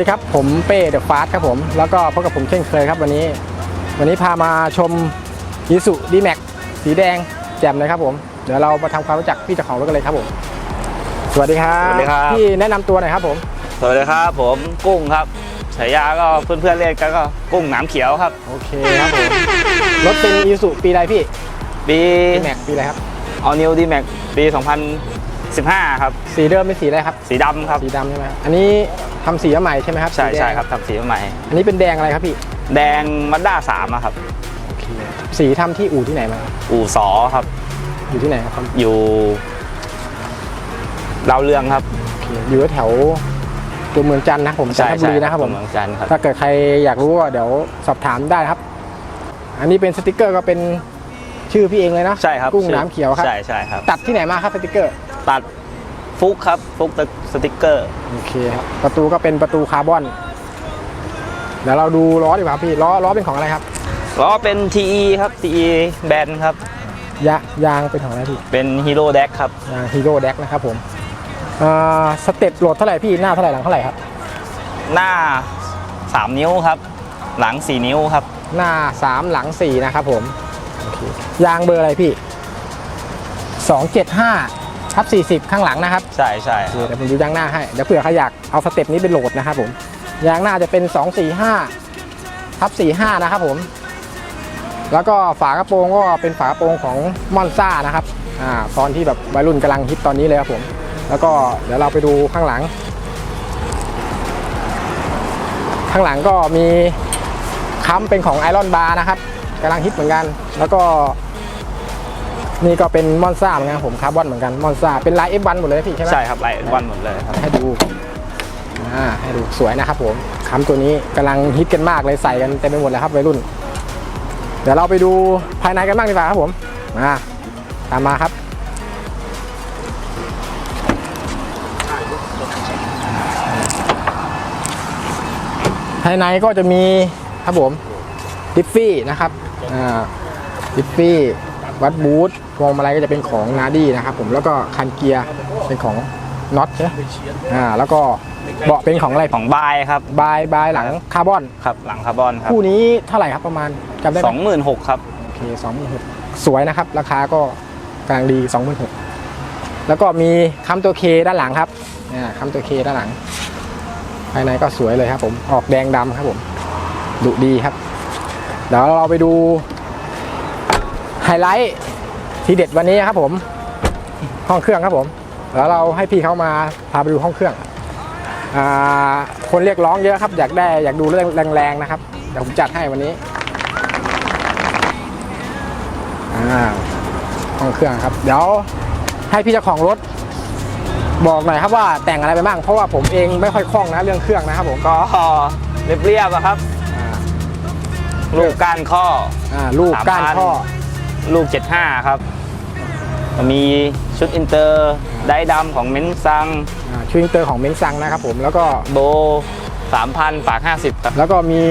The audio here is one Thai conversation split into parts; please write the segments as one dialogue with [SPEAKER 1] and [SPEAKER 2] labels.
[SPEAKER 1] ดีครับ ผมเป้เดอะฟาสครับผม แล้วก็พบกับผมเช่นเคยครับวันนี้ วันนี้พามาชมยิสุดีแม็กสีแดงแจ่มเลยครับผม เดี๋ยวเรามาทำความรู้จักพี่เจ้าของรถกันเลยครับผม สวัสดีครับ
[SPEAKER 2] สวัสดีครับ
[SPEAKER 1] พี่แนะนำตัวหน่อยครับผม
[SPEAKER 2] สวัสดีครับ ผมกุ้งครับฉายาก็เพื่อนๆเรียกกันก็กุ้งหนามเขียวครับ
[SPEAKER 1] โอเคครับผมรถเป็นยิสุปีอะไรพี่
[SPEAKER 2] ปี
[SPEAKER 1] ดีแม็กปีอะไรครับ
[SPEAKER 2] All New D Max ปี 2015 ครับ
[SPEAKER 1] สีเดิมเป็นสีอะไรครับ
[SPEAKER 2] สีดำครับ
[SPEAKER 1] สีดำใช่ไหมครับอันนี้ ทำสีมาใหม่ใช่ไหมครับ
[SPEAKER 2] ใช่
[SPEAKER 1] สีแดง
[SPEAKER 2] ใช่ครับทำสีใหม่
[SPEAKER 1] อันนี้เป็นแดงอะไรครับพี่
[SPEAKER 2] แดงมัดด้าสามอะครับ
[SPEAKER 1] โอเค สีทำที่อู่ที่ไหนมา
[SPEAKER 2] อู่สอครับ
[SPEAKER 1] อยู่ที่ไหนครับ
[SPEAKER 2] อยู่ดาวเรืองครับ
[SPEAKER 1] โอเคอยู่แถวตัวเมืองจันทร์นะผมจันทบุรีนะครับผม
[SPEAKER 2] เมืองจันทร์ครับ
[SPEAKER 1] ถ้าเกิดใครอยากรู้ก็เดี๋ยวสอบถามได้ครับ อันนี้เป็นสติกเกอร์ก็เป็นชื่อพี่เองเลยนะ
[SPEAKER 2] ใช่ครับ
[SPEAKER 1] กุ้งน้ำเขียวครับ
[SPEAKER 2] ใช่ใช่ครับ
[SPEAKER 1] ตัดที่ไหนมาครับสติกเกอร์
[SPEAKER 2] ตัด ฟุกครับฟุกสติ๊กเกอร์
[SPEAKER 1] โอเคครับประตูก็เป็นประตูคาร์บอนเดี๋ยวเราดูล้อดีกว่าครับพี่ล้อล้อเป็นของอะไรครับ
[SPEAKER 2] ล้อเป็น TE ครับ TE แบนครับ
[SPEAKER 1] ยะยางเป็นของอะไรพี่
[SPEAKER 2] เป็นฮีโร่แดกครับ
[SPEAKER 1] ยางฮีโร่แดกนะครับผมอ่าสเต็ปโหลดเท่าไหร่พี่หน้าเท่าไหร่หลังเท่าไหร่ครับ
[SPEAKER 2] หน้า 3 นิ้วครับ หลัง 4 นิ้วครับ
[SPEAKER 1] หน้า 3 หลัง 4 นะครับผมโอเคยางเบอร์อะไรพี่ 275 ทับ40 ข้างหลังนะครับ
[SPEAKER 2] ใช่ใช่
[SPEAKER 1] โอเคเดี๋ยวผมดูยางหน้าให้เดี๋ยวเผื่อใครอยากเอาสเต็ปนี้เป็นโหลดนะครับผมยางหน้าจะเป็น 245ทับ45 นะครับผม แล้วก็ฝากระโปรงก็เป็นฝากระโปรงของมอนซ่านะครับอ่าตอนที่แบบวัยรุ่นกำลังฮิตตอนนี้เลยครับผม แล้วก็เดี๋ยวเราไปดูข้างหลัง ข้างหลังก็มีค้ำเป็นของไอรอนบาร์นะครับกำลังฮิตเหมือนกัน แล้วก็ นี่ก็เป็นมอนซ่าเหมือนกันผมคาร์บอนเหมือนกันมอนซ่าเป็นลาย F1 หมดเลยนะพี่ใช่ไหม
[SPEAKER 2] ใช่ครับไลท์วันหมดเลยครับ
[SPEAKER 1] ให้ดูอ่าให้ดูสวยนะครับผมคำตัวนี้กำลังฮิตกันมากเลยใส่กันเต็มไปหมดเลยครับวัยรุ่น เดี๋ยวเราไปดูภายในกันบ้างดีกว่าครับผมมาตามมาครับ ภายในก็จะมีครับผมดิฟฟี่นะครับอ่าดิฟฟี่ วัดบูทพวงมาลัยก็จะเป็นของนาดี้นะครับผมแล้วก็คันเกียร์เป็นของน็อตใช่ไหมอ่าแล้วก็เบาะเป็นของอะไร
[SPEAKER 2] ของบายครับ
[SPEAKER 1] บายบายหลังคาร์บอน
[SPEAKER 2] ครับหลังคาร์บอนครับ
[SPEAKER 1] คู่นี้เท่าไหร่ครับประมาณจำได้ไห
[SPEAKER 2] ส
[SPEAKER 1] ม
[SPEAKER 2] องหมื่นหกครับ
[SPEAKER 1] โอเคสองหมื่นหกสวยนะครับ ราคาก็กลางดีสองหมื่นหกแล้วก็มีค้ำตัวเคด้านหลังครับเนี่ยค้ำตัวเคด้านหลัง ภายในก็สวยเลยครับผมออกแดงดำครับผมดุดีครับเดี๋ยวเราไปดู ไฮไลท์ทีเด็ดวันนี้ครับผม ห้องเครื่องครับผม แล้วเราให้พี่เขามาพาไปดูห้องเครื่องอ่าคนเรียกร้องเยอะครับ อยากได้อยากดูเรื่องแรงๆนะครับเดี๋ยวผมจัดให้วันนี้อ่าห้องเครื่องครับ เดี๋ยวให้พี่เจ้าของรถ บอกหน่อยครับว่าแต่งอะไรไปบ้าง เพราะว่าผมเองไม่ค่อยคล่องนะเรื่องเครื่องนะครับผมก็
[SPEAKER 2] ก็เรียบเรียบๆอะครับ
[SPEAKER 1] อ่า
[SPEAKER 2] ลูกก้านข้อ
[SPEAKER 1] อ่าลูกก้าน
[SPEAKER 2] 3,000
[SPEAKER 1] ข้อ
[SPEAKER 2] ลูก 75 ครับ มีชุดอินเตอร์ไดดำของเม้นซัง
[SPEAKER 1] อ่าชูอิงเตอร์ของเม้งซังนะครับผมแล้วก็
[SPEAKER 2] โบ 3,000ฝาก 50 ครับ
[SPEAKER 1] แล้วก็มี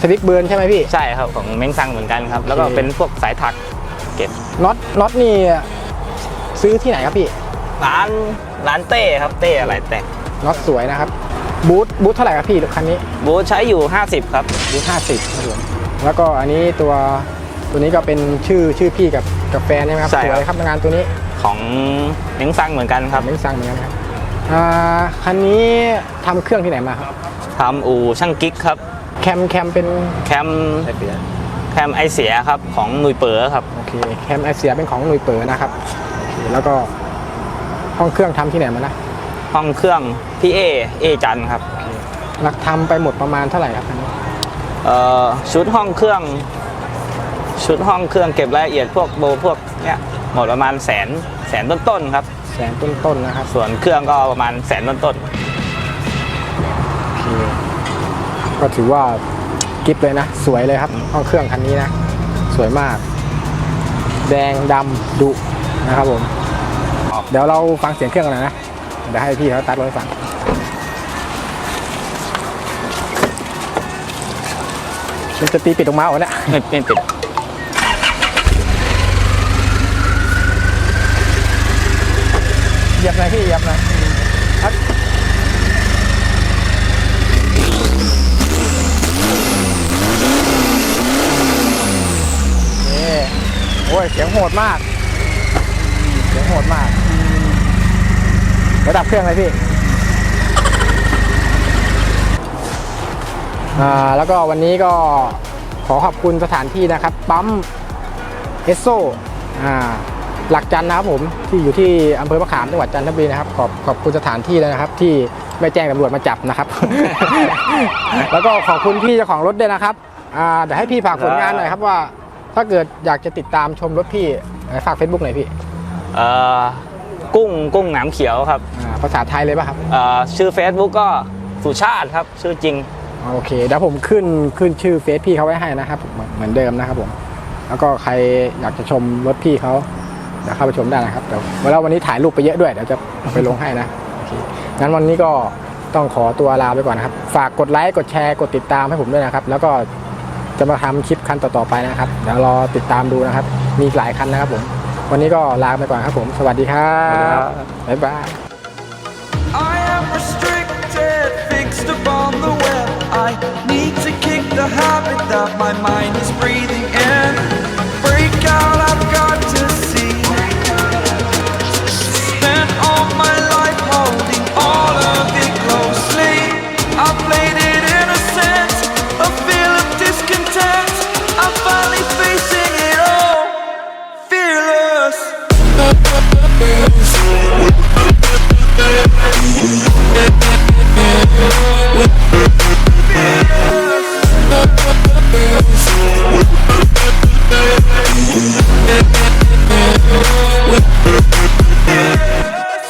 [SPEAKER 1] สวิกเบิร์นใช่ไหมพี่
[SPEAKER 2] ใช่ครับของเม้นซังเหมือนกันครับ
[SPEAKER 1] โอเค
[SPEAKER 2] แล้วก็เป็นพวกสายถักเก็บ
[SPEAKER 1] น็อตน็อตนี่ซื้อที่ไหนครับพี่
[SPEAKER 2] ร้านร้านเต้ครับเต้อะไรแต่ง
[SPEAKER 1] น็อตสวยนะครับ บูทบูทเท่าไหร่ครับพี่คันนี้
[SPEAKER 2] บูธใช้อยู่ 50 ครับ
[SPEAKER 1] บูทห้าสิบครับผมแล้วก็อันนี้ตัว ตัวนี้ก็เป็นชื่อชื่อพี่กับกับแฟนใช่ไหมครับ
[SPEAKER 2] ใช่
[SPEAKER 1] ส
[SPEAKER 2] ครับ
[SPEAKER 1] วยครับงานตัวนี้
[SPEAKER 2] ของเม้นซังเหมือนกันครับ
[SPEAKER 1] เม้งซังเหมือนกันครับอ่าคันนี้ทำเครื่องที่ไหนมาครับ
[SPEAKER 2] ทำอู่ช่างกิ๊กครับ
[SPEAKER 1] แคมแคมเป็น
[SPEAKER 2] แคมแคมไอเสียครับ ของหนุยเป๋อครับ
[SPEAKER 1] โอเคแคมไอเสียเป็นของหน่วยเปิดนะครับโอเคแล้วก็ห้องเครื่องทำที่ไหนมานะ
[SPEAKER 2] ห้องเครื่องพี่เอเอจันทร์ครับ
[SPEAKER 1] หลักทำไปหมดประมาณเท่าไหร่ครับคันนี้
[SPEAKER 2] เอ่อชุดห้องเครื่อง ชุดห้องเครื่องเก็บรายละเอียดพวกโบพวกเนี้ยหมดประมาณแสนแสนต้นๆครับ
[SPEAKER 1] แสนต้นๆนะครับ
[SPEAKER 2] ส่วนเครื่องก็ประมาณแสนต้น
[SPEAKER 1] โอเคก็ถือว่ากิฟเลยนะ สวยเลยครับ ห้องเครื่องคันนี้นะ สวยมาก แดงดำดุนะครับผม เดี๋ยวเราฟังเสียงเครื่องกันหน่อยนะ เดี๋ยวให้พี่เขาตัดรถให้ฟังมันจะตีปิดออกมาเหรอเนี่ย
[SPEAKER 2] ไม่ไม่ปิด
[SPEAKER 1] เหยียบหน่อยพี่เหยียบหน่อยครับโอ้ย เสียงโหดมาก เสียงโหดมากระดับเครื่องเลยพี่ อ่า แล้วก็วันนี้ก็ขอขอบคุณสถานที่นะครับ ปั๊มเอสโซ อ่า หลักจันทร์นะครับผมที่อยู่ที่อำเภอมะขามจังหวัดจันทบุรีนะครับขอบขอบคุณสถานที่เลยนะครับ ที่ไม่แจ้งตำรวจมาจับนะครับ แล้วก็ขอบคุณพี่เจ้าของรถด้วยนะครับอ่าเดี๋ยวให้พี่ฝากผลงานหน่อยครับว่า ถ้าเกิดอยากจะติดตามชมรถพี่เอ่อฝาก Facebook หน่อยพี่
[SPEAKER 2] เอ่อกุ้งกุ้งหนามเขียวครับ
[SPEAKER 1] อ่าภาษาไทยเลยป่ะครับ
[SPEAKER 2] เอ่อชื่อ Facebook ก็สุชาติครับ ชื่อจริง
[SPEAKER 1] โอเคเดี๋ยวผมขึ้นขึ้นชื่อเฟซพี่เขาไว้ให้นะครับเหมือนเหมือนเดิมนะครับผมแล้วก็ใครอยากจะชมรถพี่เขา เดี๋ยวเข้าไปชมได้นะครับเดี๋ยวแล้ววันนี้ถ่ายรูปไปเยอะด้วยเดี๋ยวจะเอาไปลงให้นะโอเคงั้นวันนี้ก็ต้องขอตัวลาไปก่อนนะครับ ฝากกดไลค์กดแชร์กดติดตามให้ผมด้วยนะครับ แล้วก็จะมาทำคลิปคันต่อๆไปนะครับเดี๋ยวรอติดตามดูนะครับ มีหลายคันนะครับผมวันนี้ก็ลาไปก่อนครับผม สวัสดีครับบ๊ายบาย
[SPEAKER 3] I am restricted, fixed upon the web. I need to kick the habit that my mind is breathing